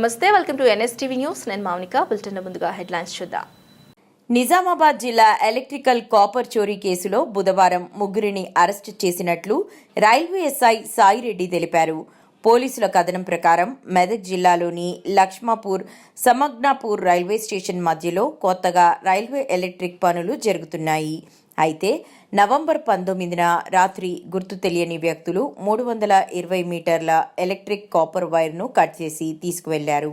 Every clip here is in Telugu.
నమస్తే వెల్కమ్ టు ఎన్ఎస్టీవీ న్యూస్. నేను మౌనిక బులెటిన్ ముందుగా హెడ్లైన్స్ చూద్దాం. నిజామాబాద్ జిల్లా ఎలక్ట్రికల్ కాపర్ చోరీ కేసులో బుధవారం ముగ్గురిని అరెస్టు చేసినట్లు రైల్వే ఎస్ఐ సాయిరెడ్డి తెలిపారు. పోలీసుల కథనం ప్రకారం మెదక్ జిల్లాలోని లక్ష్మాపూర్ సమగ్నాపూర్ రైల్వే స్టేషన్ మధ్యలో కొత్తగా రైల్వే ఎలక్ట్రిక్ పనులు జరుగుతున్నాయి. అయితే నవంబర్ పంతొమ్మిదిన రాత్రి గుర్తు తెలియని వ్యక్తులు మూడు వందల ఇరవై మీటర్ల ఎలక్ట్రిక్ కాపర్ వైర్ను కట్ చేసి తీసుకువెళ్ళారు.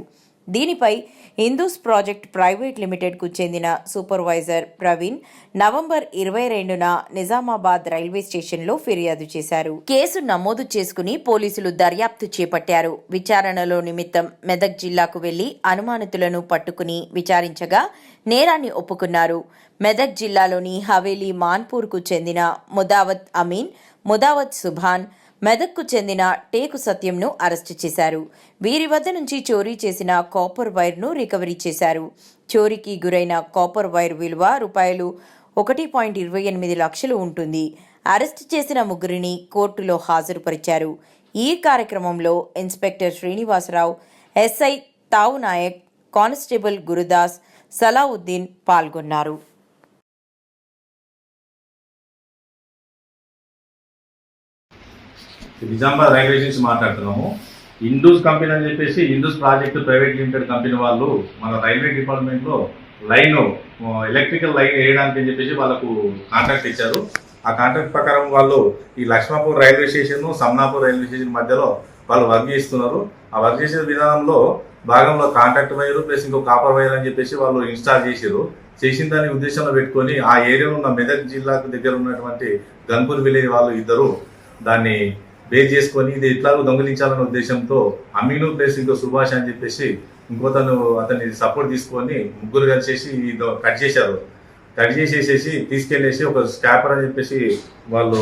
దీనిపై హిందూస్ ప్రాజెక్ట్ ప్రైవేట్ లిమిటెడ్కు చెందిన సూపర్వైజర్ ప్రవీణ్ నవంబర్ ఇరవై రెండున నిజామాబాద్ రైల్వే స్టేషన్లో ఫిర్యాదు చేశారు. కేసు నమోదు చేసుకుని పోలీసులు దర్యాప్తు చేపట్టారు. విచారణలో నిమిత్తం మెదక్ జిల్లాకు వెళ్ళి అనుమానితులను పట్టుకుని విచారించగా నేరాన్ని ఒప్పుకున్నారు. మెదక్ జిల్లాలోని హవేలీ మాన్పూర్కు చెందిన ముదావత్ అమీన్ ముదావత్ సుభాన్ మెదక్కు చెందిన టేకు సత్యంను అరెస్టు చేశారు. వీరి వద్ద నుంచి చోరీ చేసిన కాపర్ వైర్ను రికవరీ చేశారు. చోరీకి గురైన కాపర్ వైర్ విలువ రూపాయలు ఒకటి పాయింట్ ఇరవై ఎనిమిది లక్షలు ఉంటుంది. అరెస్టు చేసిన ముగ్గురిని కోర్టులో హాజరుపరిచారు. ఈ కార్యక్రమంలో ఇన్స్పెక్టర్ శ్రీనివాసరావు ఎస్ఐ తావు నాయక్ కానిస్టేబుల్ గురుదాస్ సలావుద్దీన్ పాల్గొన్నారు. నిజామాబాద్ రైల్వే నుంచి మాట్లాడుతున్నాము. ఇండూస్ కంపెనీ అని చెప్పేసి Indus project private limited company వాళ్ళు మన రైల్వే డిపార్ట్మెంట్లో లైను లైన్ ఎలక్ట్రికల్ లైన్ వేయడానికి అని చెప్పేసి వాళ్ళకు కాంట్రాక్ట్ ఇచ్చారు. ఆ కాంట్రాక్ట్ ప్రకారం వాళ్ళు ఈ Lakshmapur railway station Samnapur railway station మధ్యలో వాళ్ళు వర్క్ చేస్తున్నారు. ఆ వర్క్ చేసే విధానంలో భాగంలో కాంట్రాక్ట్ వైర్ ప్లస్ ఇంకో కాపర్ వైర్ అని చెప్పేసి వాళ్ళు ఇన్స్టాల్ చేసారు చేసిన దాని ఉద్దేశంలో పెట్టుకొని ఆ ఏరియాలో ఉన్న మెదక్ జిల్లాకు దగ్గర ఉన్నటువంటి గన్పూర్ విలేజ్ వాళ్ళు ఇద్దరు దాన్ని బేస్ చేసుకొని ఇది ఎట్లాగో దొంగిలించాలనే ఉద్దేశంతో అమీను ప్లస్ ఇంకో సుభాష్ అని చెప్పేసి ఇంకోతను అతన్ని సపోర్ట్ తీసుకొని ముగ్గురు కలిసేసి కట్ చేశారు. కట్ చేసేసేసి తీసుకెళ్ళేసి ఒక స్టాపర్ అని చెప్పేసి వాళ్ళు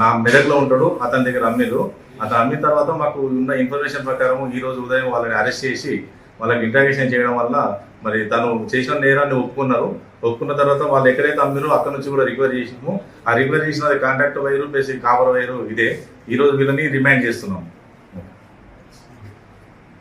నా మెదక్లో ఉంటాడు అతని దగ్గర అమ్మిరు. అతను అమ్మిన తర్వాత మాకు ఉన్న ఇన్ఫర్మేషన్ ప్రకారం ఈ రోజు ఉదయం వాళ్ళని అరెస్ట్ చేసి వాళ్ళకి ఇంటర్గేషన్ చేయడం వల్ల మరి తను చేసిన నేరాన్ని ఒప్పుకున్నారు. ఒప్పుకున్న తర్వాత వాళ్ళు ఎక్కడైతే అమ్మిరో అక్కడ నుంచి కూడా రికవర్ చేసినాము. ఆ రికవర్ చేసిన contract wire plus copper wire ఇదే. ఈరోజు వీళ్ళని రిమాండ్ చేస్తున్నాం